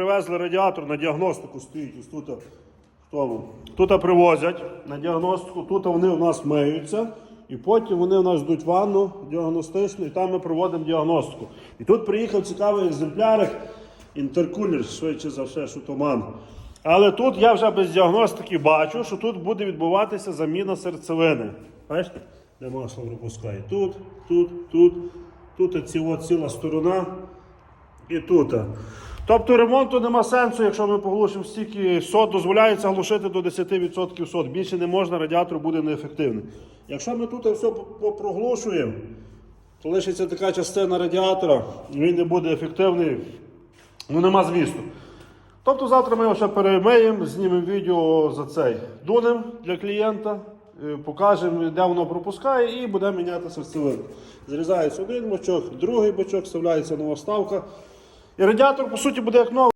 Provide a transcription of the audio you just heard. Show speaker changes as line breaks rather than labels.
Привезли радіатор на діагностику стоїть ось тут. Тому. Тут привозять на діагностику, тут вони у нас миються, і потім вони у нас йдуть ванну діагностичну, і там ми проводимо діагностику. І тут приїхав цікавий екземплярик, інтеркулер, швидше за все, що туман. Але тут я вже без діагностики бачу, що тут буде відбуватися заміна серцевини. Бачите, де масло пропускає. Тут, тут, тут, тут ці ціла сторона і тут. Тобто ремонту нема сенсу, якщо ми поглушимо стільки сот, дозволяється глушити до 10% сот. Більше не можна, радіатор буде неефективний. Якщо ми тут все проглушуємо, то лишиться така частина радіатора, він не буде ефективний, ну нема змісту. Тобто завтра ми його ще перемиємо, знімемо відео за цей дунем для клієнта, е, покажемо, де воно пропускає, і буде міняти серцевину. Зрізається один бочок, другий бочок, вставляється нова вставка. І радіатор, по суті, буде як новий.